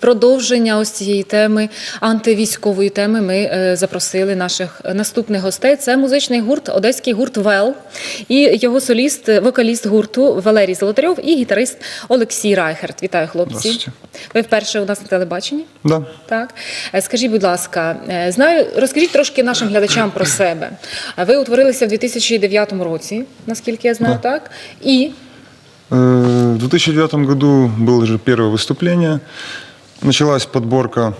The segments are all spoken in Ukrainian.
Продовження ось цієї теми антивійськової теми. Ми е, запросили наших наступних гостей. Це музичний гурт, одеський гурт Вел і його соліст, вокаліст гурту Валерій Золотарьов і гітарист Олексій Райхерт. Вітаю, хлопці. Здравствуйте. Ви вперше у нас на телебаченні? Да. Так, Е, скажіть, будь ласка, е, знаю, розкажіть трошки нашим глядачам про себе. Е, Ви утворилися в 2009 році, наскільки я знаю, так? І Э, В 2009 году было же первое выступление. Началась подборка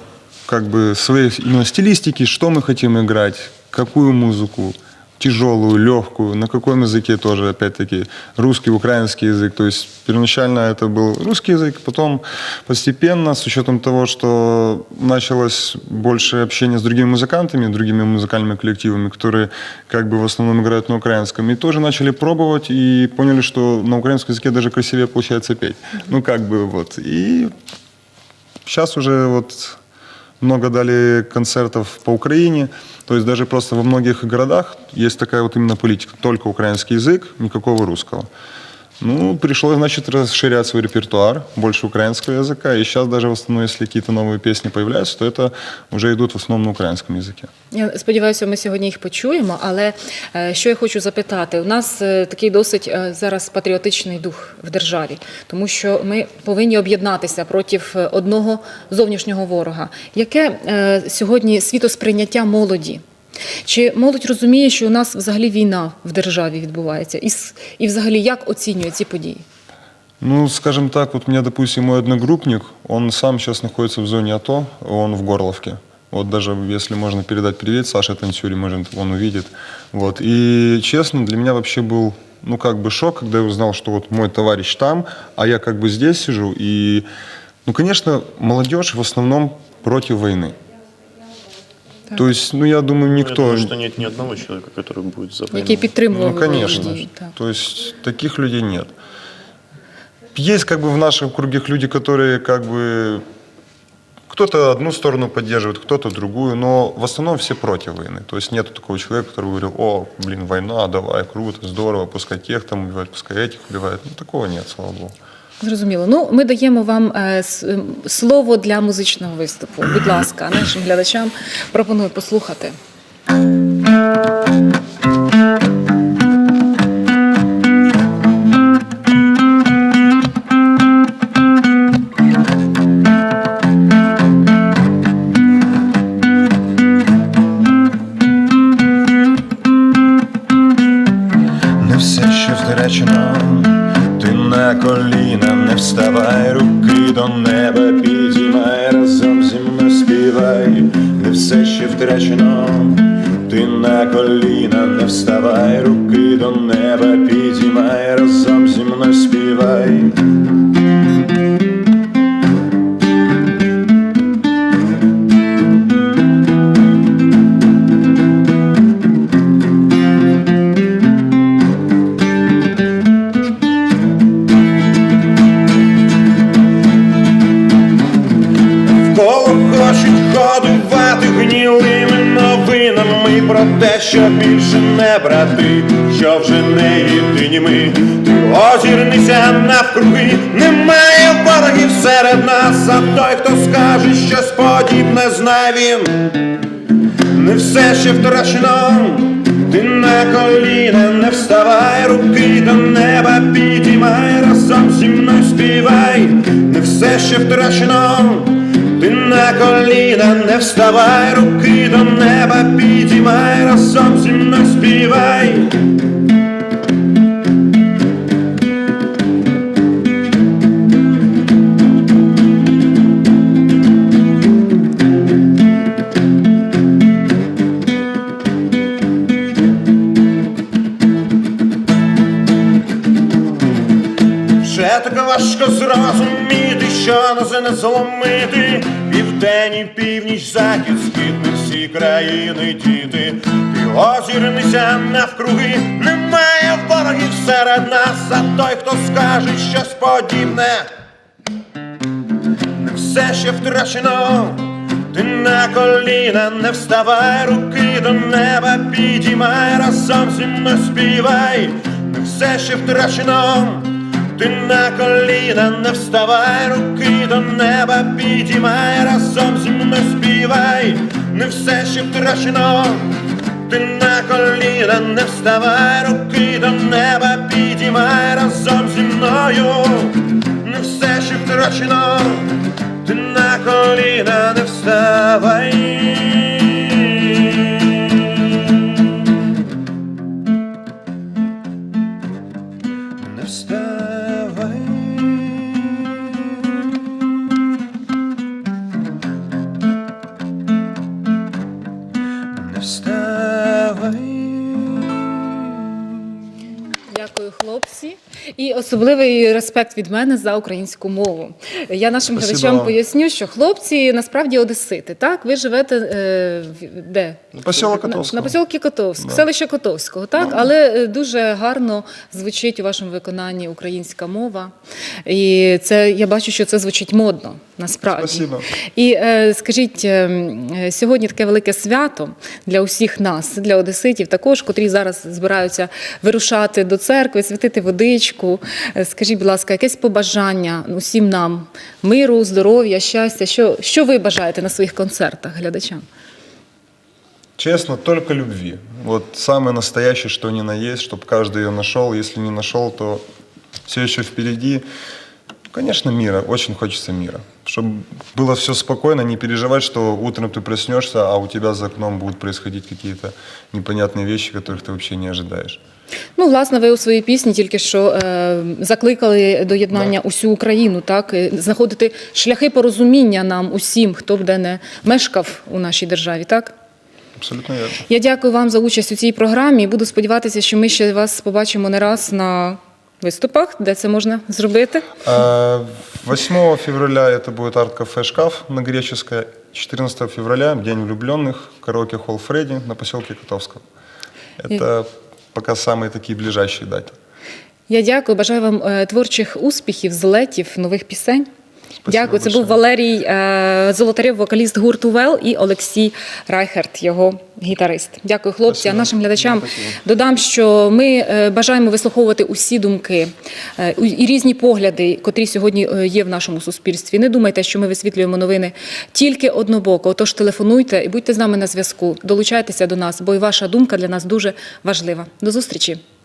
как бы своей именно стилистики, что мы хотим играть, какую музыку, тяжелую, легкую, на каком языке тоже, опять-таки, русский, украинский язык. То есть первоначально это был русский язык, потом постепенно, с учетом того, что началось больше общения с другими музыкантами, другими музыкальными коллективами, которые как бы в основном играют на украинском, и тоже начали пробовать и поняли, что на украинском языке даже красивее получается петь. Ну, как бы вот. И сейчас уже вот много дали концертов по Украине. То есть даже просто во многих городах есть такая вот именно политика. Только украинский язык, никакого русского. Ну, пришлось, значит, расширять свой репертуар, больше украинского языка. И сейчас даже в основном, если какие-то новые песни появляются, то это уже идут в основном на украинском языке. Я сподіваюся, ми сьогодні їх почуємо. Але е, що я хочу запитати, у нас е, такий досить е, зараз патріотичний дух в державі, тому що ми повинні об'єднатися проти е, одного зовнішнього ворога. Яке е, сьогодні світосприйняття молоді? Чи молодь розуміє, що у нас взагалі війна в державі відбувається, і, с- і взагалі як оцінює ці події? Ну, скажем так, вот у меня, допустим, мой одногруппник, он сам сейчас находится в зоне АТО, он в Горловке. Вот даже если можно передать привет Саше Танцюре, может, он увидит. Вот. И честно, для меня вообще был, ну, как бы шок, когда я узнал, что вот мой товарищ там, а я как бы здесь сижу. И, ну, конечно, молодежь в основном против войны. То есть, ну, я думаю, Я никто... думаю, что нет ни одного человека, который будет за войну. Який підтримував Ну, бойові конечно. дії? Так. То есть таких людей нет. Есть как бы в наших кругах люди, которые как бы кто-то одну сторону поддерживает, кто-то другую, но в основном все против войны. То есть нет такого человека, который говорил, о, блин, война, давай, круто, здорово, пускай тех там убивают, пускай этих убивают. Ну, такого нет, слава богу. Зрозуміло. Ну, ми даємо вам е, слово для музичного виступу. Будь ласка, нашим глядачам пропоную послухати. Не все ще втрачено, коліна, не вставай, руки до неба підіймай, разом зі мною співай, не все ще втрачено, ти на коліна, не вставай, руки до неба підіймай, разом зі мною співай. Про те, що більше не брати, що вже не єдині ми. Ти озірнися навкруги, немає ворогів серед нас, а той, хто скаже щось подібне, знає він. Не все ще втрачено, ти на коліна, не вставай, руки до неба підіймай, разом зі мною співай, не все ще втрачено, ти на коліна, не вставай, руки до неба підіймай, разом зі мною співай. Вже так важко зрозуміти, що нас не зломити. Південь і північ, захід, схід, ми всі країни діти. Ти озірнися навкруги, немає ворогів серед нас, а той, хто скаже щось подібне. Не все ще втрачено, ти на коліна, не вставай, руки до неба підіймай, разом зі мною співай, не все ще втрачено, Ти на коліна не вставай, руки до неба підіймай, разом зі мною співай, не все ще втрачено. Ти на коліна не вставай, руки до неба підіймай, разом зі мною, не все ще втрачено. Ти на коліна не вставай. Особливий респект від мене за українську мову. Я нашим Спасибо глядачам поясню, що хлопці насправді одесити. Так, ви живете е, в- де? На поселок Котовського. на поселки Котовськ, Да. селище Котовського, так, але е, дуже гарно звучить у вашому виконанні українська мова. І це я бачу, що це звучить модно насправді. Спасибо. І е, скажіть, е, е, сьогодні таке велике свято для усіх нас, для одеситів, також, котрі зараз збираються вирушати до церкви, святити водичку. Е, Скажіть, будь ласка, якесь побажання усім нам миру, здоров'я, щастя. Що, що ви бажаєте на своїх концертах глядачам? Честно, только любви. Вот самое настоящее, что ни на есть, чтобы каждый ее нашел. Если не нашел, то все еще впереди. Конечно, мира. Очень хочется мира. Чтобы было все спокойно, не переживать, что утром ты проснешься, а у тебя за окном будут происходить какие-то непонятные вещи, которых ты вообще не ожидаешь. Ну, власне, ви у своїй пісні тільки що е, закликали до єднання усю Україну, так і знаходити шляхи порозуміння нам усім, хто б де не мешкав у нашій державі, так? Абсолютно верно. Я дякую вам за участь у цій програмі і буду сподіватися, що ми ще вас побачимо не раз на виступах, де це можна зробити. А, 8 февраля это будет арт-кафе «Шкаф» на Греческой. 14 февраля День влюбленных, караоке-холл «Фредди» на поселке Котовском. Это пока самые такие ближайшие даты. Я дякую, бажаю вам е, творчих успіхів, злетів, нових пісень. Спасибо Дякую. Це був Валерій е, Золотарєв, вокаліст гурту Вел, і Олексій Райхерт, його гітарист. Дякую, хлопці. Спасибо. А нашим глядачам додам, що ми е, бажаємо вислуховувати усі думки е, і різні погляди, котрі сьогодні е, є в нашому суспільстві. Не думайте, що ми висвітлюємо новини тільки однобоко. Отож, телефонуйте і будьте з нами на зв'язку. Долучайтеся до нас, бо і ваша думка для нас дуже важлива. До зустрічі.